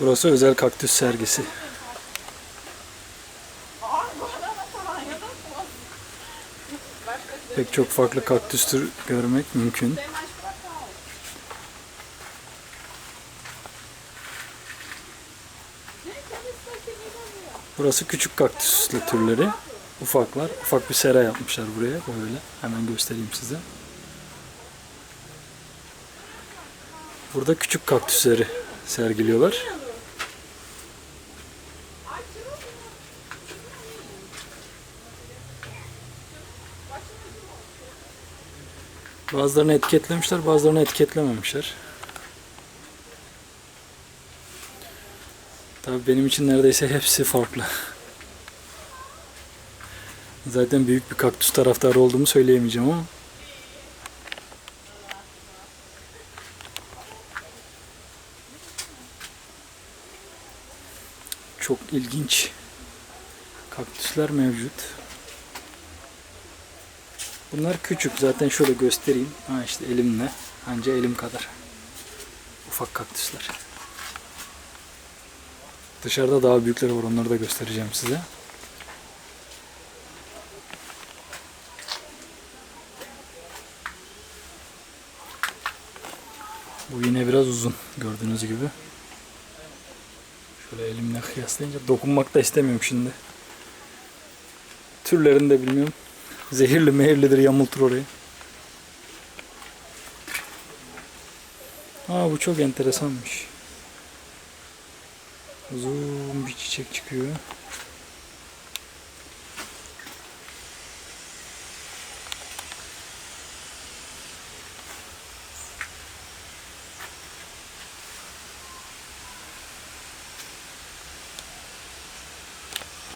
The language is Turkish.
Burası özel kaktüs sergisi. Pek çok farklı kaktüs tür görmek mümkün. Burası küçük kaktüsle türleri. Ufaklar. Ufak bir sera yapmışlar buraya böyle. Hemen göstereyim size. Burada küçük kaktüsleri sergiliyorlar. Bazılarını etiketlemişler, bazılarını etiketlememişler. Tabii benim için neredeyse hepsi farklı. Zaten büyük bir kaktüs taraftarı olduğumu söyleyemeyeceğim ama. Çok ilginç kaktüsler mevcut. Bunlar küçük. Zaten şöyle göstereyim. Ha işte elimle. Anca elim kadar. Ufak kaktüsler. Dışarıda daha büyükleri var. Onları da göstereceğim size. Bu yine biraz uzun. Gördüğünüz gibi. Şöyle elimle kıyaslayınca dokunmak da istemiyorum şimdi. Türlerini de bilmiyorum. Zehirli mehirlidir yamultur orayı. Aa bu çok enteresanmış. Uzun bir çiçek çıkıyor.